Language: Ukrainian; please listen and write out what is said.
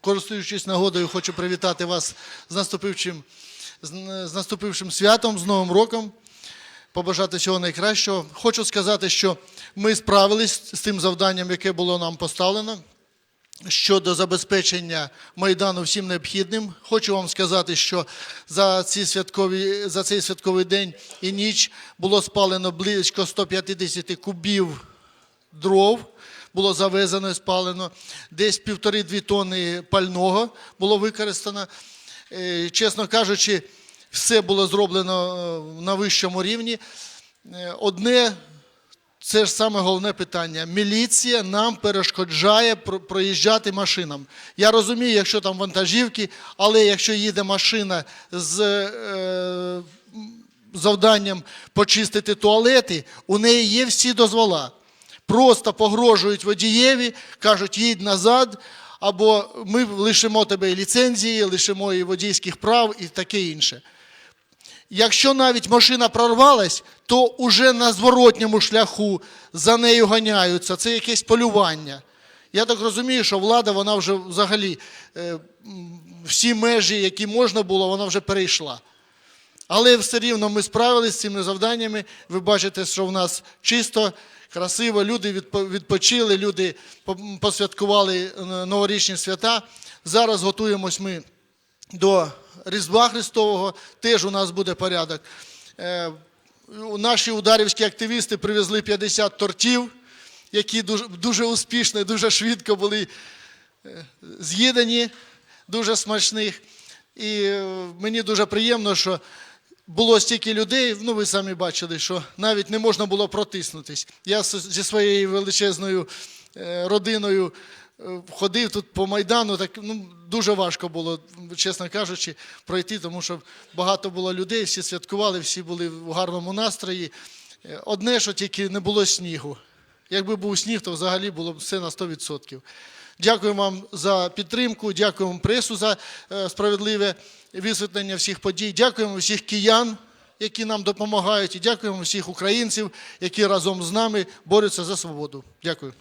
Користуючись нагодою, хочу привітати вас з наступившим, з наступившим святом, з Новим роком. Побажати всього найкращого. Хочу сказати, що ми справились з тим завданням, яке було нам поставлено щодо забезпечення Майдану всім необхідним. Хочу вам сказати, що за, ці святкові, за цей святковий день і ніч було спалено близько 150 кубів дров. Було завезено і спалено, десь півтори-дві тонни пального було використано. Е, Чесно кажучи, все було зроблено е, на вищому рівні. Е, Одне це ж саме головне питання. Міліція нам перешкоджає проїжджати машинам. Я розумію, якщо там вантажівки, але якщо їде машина з е, завданням почистити туалети, у неї є всі дозвола. Просто погрожують водієві, кажуть, їдь назад, або ми лишимо тебе і ліцензії, лишимо і водійських прав і таке інше. Якщо навіть машина прорвалась, то уже на зворотньому шляху за нею ганяються. Це якесь полювання. Я так розумію, що влада вона вже взагалі е, всі межі, які можна було, вона вже перейшла. Але все рівно ми справилися з цими завданнями. Ви бачите, що в нас чисто, красиво, люди відпочили, люди посвяткували е, новорічні свята. Зараз готуємось ми до Різдва Христового, теж у нас буде порядок. Е, Наші ударівські активісти привезли 50 тортів, які дуже, дуже успішно, дуже швидко були е, з'їдені, дуже смачних. І мені дуже приємно, що було стільки людей, ну ви самі бачили, що навіть не можна було протиснутись. Я зі своєю величезною е, родиною е, ходив тут по Майдану, так ну, дуже важко було, чесно кажучи, пройти, тому що багато було людей, всі святкували, всі були в гарному настрої. Е, Одне, що тільки не було снігу. Якби був сніг, то взагалі було б все на 100%. Дякую вам за підтримку, дякуємо пресу за е, справедливе висвітлення всіх подій. Дякуємо всіх киян, які нам допомагають, і дякуємо всіх українців, які разом з нами борються за свободу. Дякую.